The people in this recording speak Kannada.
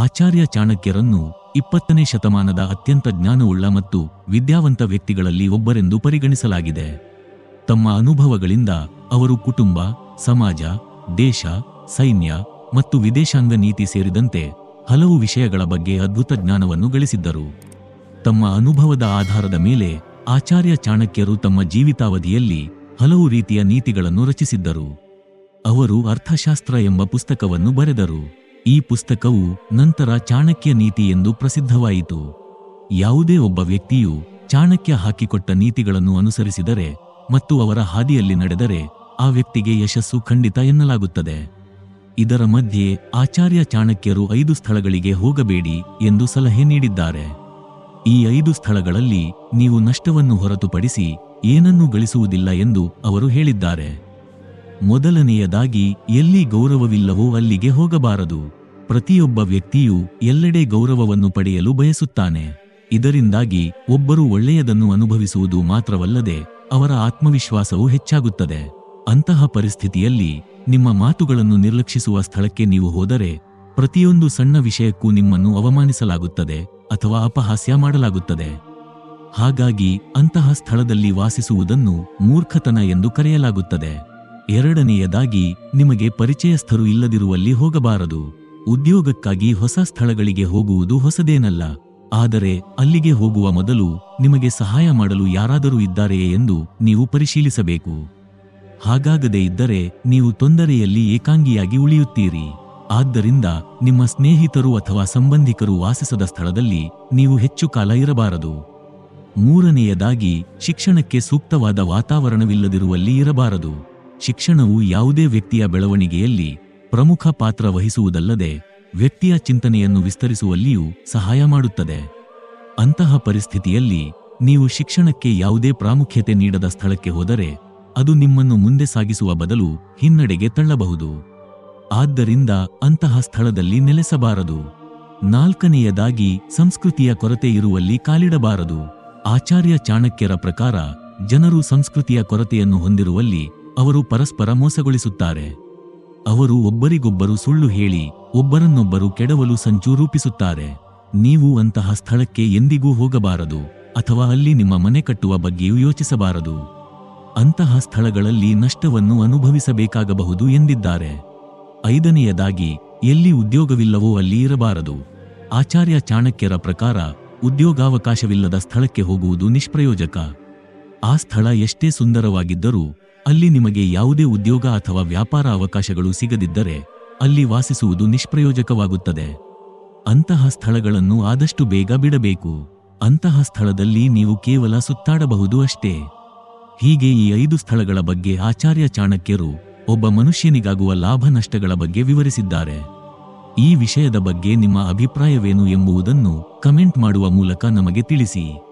ಆಚಾರ್ಯ ಚಾಣಕ್ಯರನ್ನು ಇಪ್ಪತ್ತನೇ ಶತಮಾನದ ಅತ್ಯಂತ ಜ್ಞಾನವುಳ್ಳ ಮತ್ತು ವಿದ್ಯಾವಂತ ವ್ಯಕ್ತಿಗಳಲ್ಲಿ ಒಬ್ಬರೆಂದು ಪರಿಗಣಿಸಲಾಗಿದೆ. ತಮ್ಮ ಅನುಭವಗಳಿಂದ ಅವರು ಕುಟುಂಬ, ಸಮಾಜ, ದೇಶ, ಸೈನ್ಯ ಮತ್ತು ವಿದೇಶಾಂಗ ನೀತಿ ಸೇರಿದಂತೆ ಹಲವು ವಿಷಯಗಳ ಬಗ್ಗೆ ಅದ್ಭುತ ಜ್ಞಾನವನ್ನು ಗಳಿಸಿದ್ದರು. ತಮ್ಮ ಅನುಭವದ ಆಧಾರದ ಮೇಲೆ ಆಚಾರ್ಯ ಚಾಣಕ್ಯರು ತಮ್ಮ ಜೀವಿತಾವಧಿಯಲ್ಲಿ ಹಲವು ರೀತಿಯ ನೀತಿಗಳನ್ನು ರಚಿಸಿದ್ದರು. ಅವರು ಅರ್ಥಶಾಸ್ತ್ರ ಎಂಬ ಪುಸ್ತಕವನ್ನು ಬರೆದರು. ಈ ಪುಸ್ತಕವು ನಂತರ ಚಾಣಕ್ಯ ನೀತಿ ಎಂದು ಪ್ರಸಿದ್ಧವಾಯಿತು. ಯಾವುದೇ ಒಬ್ಬ ವ್ಯಕ್ತಿಯು ಚಾಣಕ್ಯ ಹಾಕಿಕೊಟ್ಟ ನೀತಿಗಳನ್ನು ಅನುಸರಿಸಿದರೆ ಮತ್ತು ಅವರ ಹಾದಿಯಲ್ಲಿ ನಡೆದರೆ ಆ ವ್ಯಕ್ತಿಗೆ ಯಶಸ್ಸು ಖಂಡಿತ ಎನ್ನಲಾಗುತ್ತದೆ. ಇದರ ಮಧ್ಯೆ ಆಚಾರ್ಯ ಚಾಣಕ್ಯರು ಐದು ಸ್ಥಳಗಳಿಗೆ ಹೋಗಬೇಡಿ ಎಂದು ಸಲಹೆ ನೀಡಿದ್ದಾರೆ. ಈ ಐದು ಸ್ಥಳಗಳಲ್ಲಿ ನೀವು ನಷ್ಟವನ್ನು ಹೊರತುಪಡಿಸಿ ಏನನ್ನೂ ಗಳಿಸುವುದಿಲ್ಲ ಎಂದು ಅವರು ಹೇಳಿದ್ದಾರೆ. ಮೊದಲನೆಯದಾಗಿ ಎಲ್ಲಿ ಗೌರವವಿಲ್ಲವೋ ಅಲ್ಲಿಗೆ ಹೋಗಬಾರದು. ಪ್ರತಿಯೊಬ್ಬ ವ್ಯಕ್ತಿಯು ಎಲ್ಲೆಡೆ ಗೌರವವನ್ನು ಪಡೆಯಲು ಬಯಸುತ್ತಾನೆ. ಇದರಿಂದಾಗಿ ಒಬ್ಬರು ಒಳ್ಳೆಯದನ್ನು ಅನುಭವಿಸುವುದು ಮಾತ್ರವಲ್ಲದೆ ಅವರ ಆತ್ಮವಿಶ್ವಾಸವು ಹೆಚ್ಚಾಗುತ್ತದೆ. ಅಂತಹ ಪರಿಸ್ಥಿತಿಯಲ್ಲಿ ನಿಮ್ಮ ಮಾತುಗಳನ್ನು ನಿರ್ಲಕ್ಷಿಸುವ ಸ್ಥಳಕ್ಕೆ ನೀವು ಹೋದರೆ ಪ್ರತಿಯೊಂದು ಸಣ್ಣ ವಿಷಯಕ್ಕೂ ನಿಮ್ಮನ್ನು ಅವಮಾನಿಸಲಾಗುತ್ತದೆ ಅಥವಾ ಅಪಹಾಸ್ಯ ಮಾಡಲಾಗುತ್ತದೆ. ಹಾಗಾಗಿ ಅಂತಹ ಸ್ಥಳದಲ್ಲಿ ವಾಸಿಸುವುದನ್ನು ಮೂರ್ಖತನ ಎಂದು ಕರೆಯಲಾಗುತ್ತದೆ. ಎರಡನೆಯದಾಗಿ, ನಿಮಗೆ ಪರಿಚಯಸ್ಥರು ಇಲ್ಲದಿರುವಲ್ಲಿ ಹೋಗಬಾರದು. ಉದ್ಯೋಗಕ್ಕಾಗಿ ಹೊಸ ಸ್ಥಳಗಳಿಗೆ ಹೋಗುವುದು ಹೊಸದೇನಲ್ಲ. ಆದರೆ, ಅಲ್ಲಿಗೆ ಹೋಗುವ ಮೊದಲು ನಿಮಗೆ ಸಹಾಯ ಮಾಡಲು ಯಾರಾದರೂ ಇದ್ದಾರೆಯೇ ಎಂದು ನೀವು ಪರಿಶೀಲಿಸಬೇಕು. ಹಾಗಾಗದೇ ಇದ್ದರೆ, ನೀವು ತೊಂದರೆಯಲ್ಲಿ ಏಕಾಂಗಿಯಾಗಿ ಉಳಿಯುತ್ತೀರಿ. ಆದ್ದರಿಂದ, ನಿಮ್ಮ ಸ್ನೇಹಿತರು ಅಥವಾ ಸಂಬಂಧಿಕರು ವಾಸಿಸದ ಸ್ಥಳದಲ್ಲಿ ನೀವು ಹೆಚ್ಚು ಕಾಲ ಇರಬಾರದು. ಮೂರನೆಯದಾಗಿ, ಶಿಕ್ಷಣಕ್ಕೆ ಸೂಕ್ತವಾದ ವಾತಾವರಣವಿಲ್ಲದಿರುವಲ್ಲಿ ಇರಬಾರದು. ಶಿಕ್ಷಣವು ಯಾವುದೇ ವ್ಯಕ್ತಿಯ ಬೆಳವಣಿಗೆಯಲ್ಲಿ ಪ್ರಮುಖ ಪಾತ್ರ ವಹಿಸುವುದಲ್ಲದೆ ವ್ಯಕ್ತಿಯ ಚಿಂತನೆಯನ್ನು ವಿಸ್ತರಿಸುವಲ್ಲಿಯೂ ಸಹಾಯ ಮಾಡುತ್ತದೆ. ಅಂತಹ ಪರಿಸ್ಥಿತಿಯಲ್ಲಿ ನೀವು ಶಿಕ್ಷಣಕ್ಕೆ ಯಾವುದೇ ಪ್ರಾಮುಖ್ಯತೆ ನೀಡದ ಸ್ಥಳಕ್ಕೆ ಹೋದರೆ ಅದು ನಿಮ್ಮನ್ನು ಮುಂದೆ ಸಾಗಿಸುವ ಬದಲು ಹಿನ್ನಡೆಗೆ ತಳ್ಳಬಹುದು. ಆದ್ದರಿಂದ ಅಂತಹ ಸ್ಥಳದಲ್ಲಿ ನೆಲೆಸಬಾರದು. ನಾಲ್ಕನೆಯದಾಗಿ ಸಂಸ್ಕೃತಿಯ ಕೊರತೆ ಇರುವಲ್ಲಿ ಕಾಲಿಡಬಾರದು. ಆಚಾರ್ಯ ಚಾಣಕ್ಯರ ಪ್ರಕಾರ ಜನರು ಸಂಸ್ಕೃತಿಯ ಕೊರತೆಯನ್ನು ಹೊಂದಿರುವಲ್ಲಿ ಅವರು ಪರಸ್ಪರ ಮೋಸಗೊಳಿಸುತ್ತಾರೆ. ಅವರು ಒಬ್ಬರಿಗೊಬ್ಬರು ಸುಳ್ಳು ಹೇಳಿ, ಒಬ್ಬರನ್ನೊಬ್ಬರು ಕೆಡವಲು ಸಂಚು ರೂಪಿಸುತ್ತಾರೆ. ನೀವು ಅಂತಹ ಸ್ಥಳಕ್ಕೆ ಎಂದಿಗೂ ಹೋಗಬಾರದು, ಅಥವಾ ಅಲ್ಲಿ ನಿಮ್ಮ ಮನೆ ಕಟ್ಟುವ ಬಗ್ಗೆಯೂ ಯೋಚಿಸಬಾರದು. ಅಂತಹ ಸ್ಥಳಗಳಲ್ಲಿ ನಷ್ಟವನ್ನು ಅನುಭವಿಸಬೇಕಾಗಬಹುದು ಎಂದಿದ್ದಾರೆ. ಐದನೆಯದಾಗಿ, ಎಲ್ಲಿ ಉದ್ಯೋಗವಿಲ್ಲವೋ ಅಲ್ಲಿ ಇರಬಾರದು. ಆಚಾರ್ಯ ಚಾಣಕ್ಯರ ಪ್ರಕಾರ, ಉದ್ಯೋಗಾವಕಾಶವಿಲ್ಲದ ಸ್ಥಳಕ್ಕೆ ಹೋಗುವುದು ನಿಷ್ಪ್ರಯೋಜಕ. ಆ ಸ್ಥಳ ಎಷ್ಟೇ ಸುಂದರವಾಗಿದ್ದರೂ ಅಲ್ಲಿ ನಿಮಗೆ ಯಾವುದೇ ಉದ್ಯೋಗ ಅಥವಾ ವ್ಯಾಪಾರ ಅವಕಾಶಗಳು ಸಿಗದಿದ್ದರೆ ಅಲ್ಲಿ ವಾಸಿಸುವುದು ನಿಷ್ಪ್ರಯೋಜಕವಾಗುತ್ತದೆ. ಅಂತಹ ಸ್ಥಳಗಳನ್ನು ಆದಷ್ಟು ಬೇಗ ಬಿಡಬೇಕು. ಅಂತಹ ಸ್ಥಳದಲ್ಲಿ ನೀವು ಕೇವಲ ಸುತ್ತಾಡಬಹುದು ಅಷ್ಟೇ. ಹೀಗೆ ಈ ಐದು ಸ್ಥಳಗಳ ಬಗ್ಗೆ ಆಚಾರ್ಯ ಚಾಣಕ್ಯರು ಒಬ್ಬ ಮನುಷ್ಯನಿಗಾಗುವ ಲಾಭ ನಷ್ಟಗಳ ಬಗ್ಗೆ ವಿವರಿಸಿದ್ದಾರೆ. ಈ ವಿಷಯದ ಬಗ್ಗೆ ನಿಮ್ಮ ಅಭಿಪ್ರಾಯವೇನು ಎಂಬುದನ್ನು ಕಮೆಂಟ್ ಮಾಡುವ ಮೂಲಕ ನಮಗೆ ತಿಳಿಸಿ.